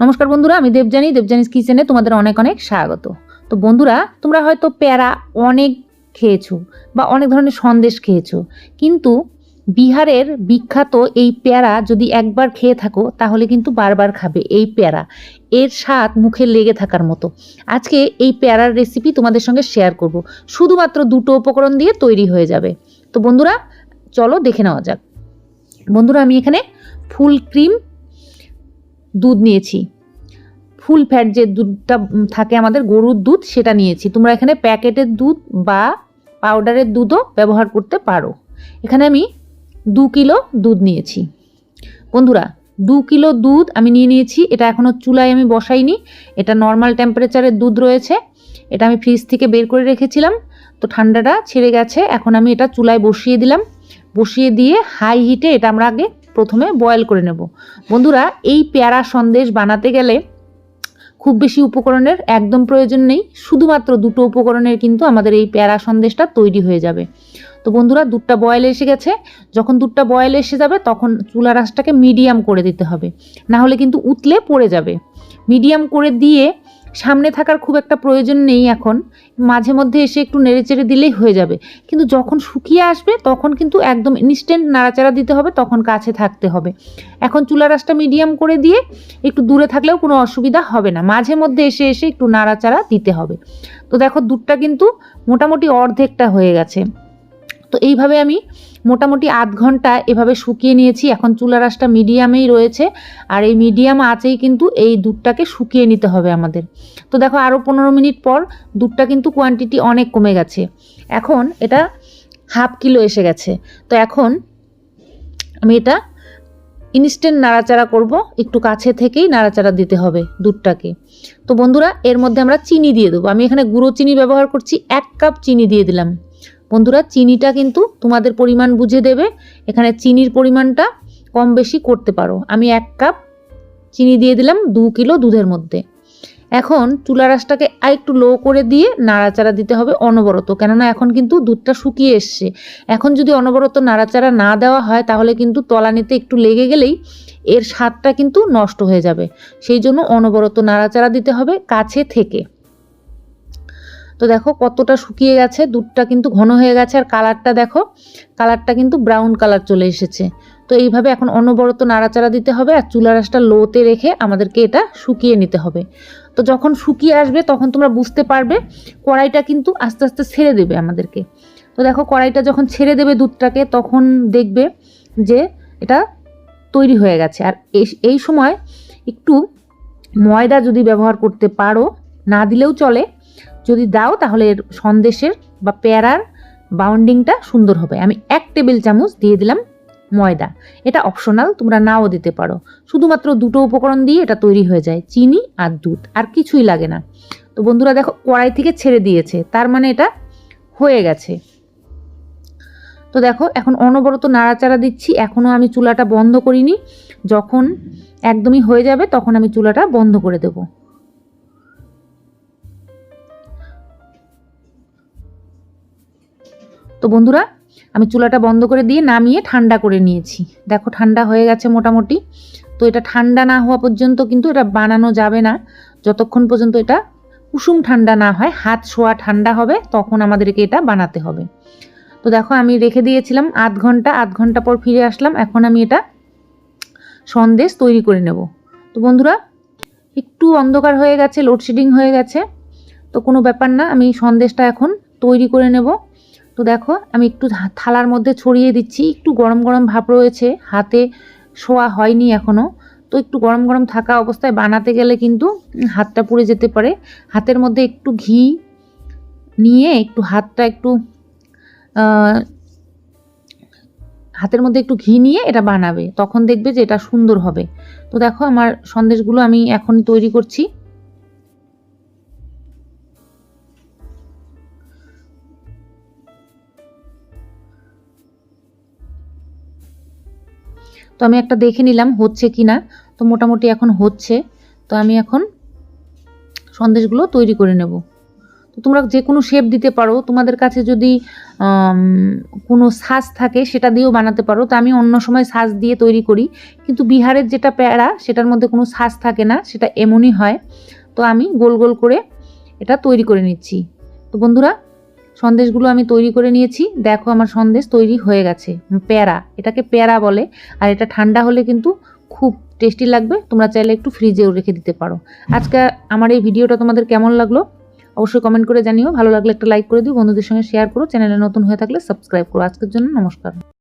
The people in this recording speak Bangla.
নমস্কার বন্ধুরা, আমি দেবজানি দেবজানিস কিচেনে তোমাদের অনেক অনেক স্বাগত। তো বন্ধুরা, তোমরা হয়তো প্যারা অনেক খেয়েছো বা অনেক ধরনের সন্দেশ খেয়েছো, কিন্তু বিহারের বিখ্যাত এই প্যারা যদি একবার খেয়ে থাকো, তাহলে কিন্তু বারবার খাবে এই প্যারা। এর স্বাদ মুখে লেগে থাকার মতো। আজকে এই প্যারার রেসিপি তোমাদের সঙ্গে শেয়ার করব। শুধুমাত্র দুটো উপকরণ দিয়ে তৈরি হয়ে যাবে। তো বন্ধুরা, চলো দেখে নেওয়া যাক। বন্ধুরা, আমি এখানে ফুল ক্রিম দুধ নিয়েছি। ফুল ফ্যাট যে দুধটা থাকে আমাদের গরুর দুধ, সেটা নিয়েছি। তোমরা এখানে প্যাকেটের দুধ বা পাউডারের দুধও ব্যবহার করতে পারো। এখানে আমি দু কিলো দুধ নিয়েছি। বন্ধুরা, দু কিলো দুধ আমি নিয়ে নিয়েছি। এটা এখনও চুলায় আমি বসাইনি। এটা নর্মাল টেম্পারেচারের দুধ রয়েছে। এটা আমি ফ্রিজ থেকে বের করে রেখেছিলাম। তো ঠান্ডাটা ছেড়ে গেছে। এখন আমি এটা চুলায় বসিয়ে দিলাম। বসিয়ে দিয়ে হাই হিটে এটা আমরা আগে প্রথমে বয়েল করে নেব। বন্ধুরা, এই পেয়ারা সন্দেশ বানাতে গেলে খুব বেশি উপকরণের একদম প্রয়োজন নেই। শুধুমাত্র দুটো উপকরণের কিন্তু আমাদের এই পেয়ারা সন্দেশটা তৈরি হয়ে যাবে। তো বন্ধুরা, দুধটা বয়েল এসে গেছে। যখন দুধটা বয়েল এসে যাবে, তখন চুলা রাসটাকে মিডিয়াম করে দিতে হবে। না হলে কিন্তু উতলে পড়ে যাবে। মিডিয়াম করে দিয়ে সামনে থাকার খুব একটা প্রয়োজন নেই এখন। মাঝে মধ্যে এসে একটু নেড়েচেড়ে দিলেই হয়ে যাবে। কিন্তু যখন শুকিয়ে আসবে, তখন কিন্তু একদম ইনস্ট্যান্ট নাড়াচাড়া দিতে হবে, তখন কাছে থাকতে হবে। এখন চুলা রাসটা মিডিয়াম করে দিয়ে একটু দূরে থাকলেও কোনো অসুবিধা হবে না। মাঝে মধ্যে এসে এসে একটু নাড়াচাড়া দিতে হবে। তো দেখো, দুধটা কিন্তু মোটামুটি অর্ধেকটা হয়ে গেছে। তো এইভাবে আমি মোটামুটি আধ ঘণ্টা এভাবে শুকিয়ে নিয়েছি। এখন চুলা রাসটা মিডিয়ামেই রয়েছে। আর এই মিডিয়াম আঁচেই কিন্তু এই দুধটাকে শুকিয়ে নিতে হবে আমাদের। তো দেখো আরও পনেরো মিনিট পর দুধটা কিন্তু কোয়ান্টিটি অনেক কমে গেছে। এখন এটা হাফ কিলো এসে গেছে। তো এখন আমি এটা ইনস্ট্যান্ট নাড়াচাড়া করব। একটু কাছে থেকেই নাড়াচাড়া দিতে হবে দুধটাকে। তো বন্ধুরা, এর মধ্যে আমরা চিনি দিয়ে দেবো। আমি এখানে গুঁড়ো চিনি ব্যবহার করছি। এক কাপ চিনি দিয়ে দিলাম। বন্ধুরা, চিনিটা কিন্তু তোমাদের পরিমাণ বুঝে দেবে। এখানে চিনির পরিমাণটা কম বেশি করতে পারো। আমি এক কাপ চিনি দিয়ে দিলাম দু কিলো দুধের মধ্যে। এখন চুলা রাসটাকে আর একটু লো করে দিয়ে নাড়াচাড়া দিতে হবে অনবরত, কেননা এখন কিন্তু দুধটা শুকিয়ে এসছে। এখন যদি অনবরত নাড়াচাড়া না দেওয়া হয়, তাহলে কিন্তু তলানিতে একটু লেগে গেলেই এর স্বাদটা কিন্তু নষ্ট হয়ে যাবে। সেই জন্য অনবরত নাড়াচাড়া দিতে হবে কাছে থেকে। তো দেখো কতটা শুকিয়ে গেছে, দুধটা কিন্তু ঘন হয়ে গেছে আর কালারটা দেখো, কালারটা কিন্তু ব্রাউন কালার চলে এসেছে। তো এইভাবে এখন অনবরত নাড়াচাড়া দিতে হবে আর চুলা রাসটা লোতে রেখে আমাদেরকে এটা শুকিয়ে নিতে হবে। তো যখন শুকিয়ে আসবে তখন তোমরা বুঝতে পারবে কড়াইটা কিন্তু আস্তে আস্তে ছেড়ে দেবে আমাদেরকে। তো দেখো কড়াইটা যখন ছেড়ে দেবে দুধটাকে তখন দেখবে যে এটা তৈরি হয়ে গেছে। আর এই সময় একটু ময়দা যদি ব্যবহার করতে পারো, না দিলেও চলে যদি দাও তাহলে এর সন্দেশের বা প্যারার বাউন্ডিংটা সুন্দর হবে। আমি এক টেবিল চামচ দিয়ে দিলাম ময়দা। এটা অপশনাল তোমরা নাও দিতে পারো। শুধুমাত্র দুটো উপকরণ দিয়ে এটা তৈরি হয়ে যায়, চিনি আর দুধ, আর কিছুই লাগে না। তো বন্ধুরা দেখো, কড়াই থেকে ছেড়ে দিয়েছে, তার মানে এটা হয়ে গেছে। তো দেখো, এখন অনবরত নাড়াচাড়া দিচ্ছি এখনও আমি চুলাটা বন্ধ করিনি। যখন একদমই হয়ে যাবে, তখন আমি চুলাটা বন্ধ করে দেবো। তো বন্ধুরা, আমি চুলাটা বন্ধ করে দিয়ে নামিয়ে ঠান্ডা করে নিয়েছি। দেখো, ঠান্ডা হয়ে গেছে মোটামুটি। তো এটা ঠান্ডা না হওয়া পর্যন্ত কিন্তু এটা বানানো যাবে না। যতক্ষণ পর্যন্ত এটা কুসুম ঠান্ডা না হয়, হাত শোয়া ঠান্ডা হবে, তখন আমাদেরকে এটা বানাতে হবে। তো দেখো, আমি রেখে দিয়েছিলাম আধ ঘণ্টা আধ ঘণ্টা পর ফিরে আসলাম। এখন আমি এটা সন্দেশ তৈরি করে নেব। তো বন্ধুরা, একটু অন্ধকার হয়ে গেছে লোডশেডিং হয়ে গেছে। তো কোনো ব্যাপার না, আমি সন্দেশটা এখন তৈরি করে নেব। তো দেখো, আমি একটু থালার মধ্যে ছড়িয়ে দিচ্ছি। একটু গরম গরম ভাব রয়েছে, হাতে শোয়া হয়নি এখনও তো একটু গরম গরম থাকা অবস্থায় বানাতে গেলে কিন্তু হাতটা পুড়ে যেতে পারে। হাতের মধ্যে একটু ঘি নিয়ে একটু হাতটা একটু হাতের মধ্যে একটু ঘি নিয়ে এটা বানাবে। তখন দেখবে যে এটা সুন্দর হবে। তো দেখো, আমার সন্দেশগুলো আমি এখন তৈরি করছি। তো আমি একটা দেখে নিলাম হচ্ছে কি না তো মোটামুটি এখন হচ্ছে। তো আমি এখন সন্দেশগুলো তৈরি করে নেব। তো তোমরা যে কোনো শেপ দিতে পারো। তোমাদের কাছে যদি কোনো সাজ থাকে সেটা দিয়েও বানাতে পারো। তো আমি অন্য সময় সাজ দিয়ে তৈরি করি। কিন্তু বিহারের যেটা প্যারা, সেটার মধ্যে কোনো সাজ থাকে না, সেটা এমনই হয়। তো আমি গোল গোল করে এটা তৈরি করে নিচ্ছি। তো বন্ধুরা সন্দেশগুলো আমি তৈরি করে নিয়েছি। দেখো আমার সন্দেশ তৈরি হয়ে গেছে। প্যারা, এটাকে প্যারা বলে। আর এটা ঠান্ডা হলে কিন্তু খুব টেস্টি লাগবে। তোমরা চাইলে একটু ফ্রিজেও রেখে দিতে পারো। আজকে আমার এই ভিডিওটা তোমাদের কেমন লাগল? অবশ্যই কমেন্ট করে জানিও। ভালো লাগলে একটা লাইক করে দিও। বন্ধুদের সঙ্গে শেয়ার করো। চ্যানেলে নতুন হয়ে থাকলে সাবস্ক্রাইব করো। আজকের জন্য নমস্কার।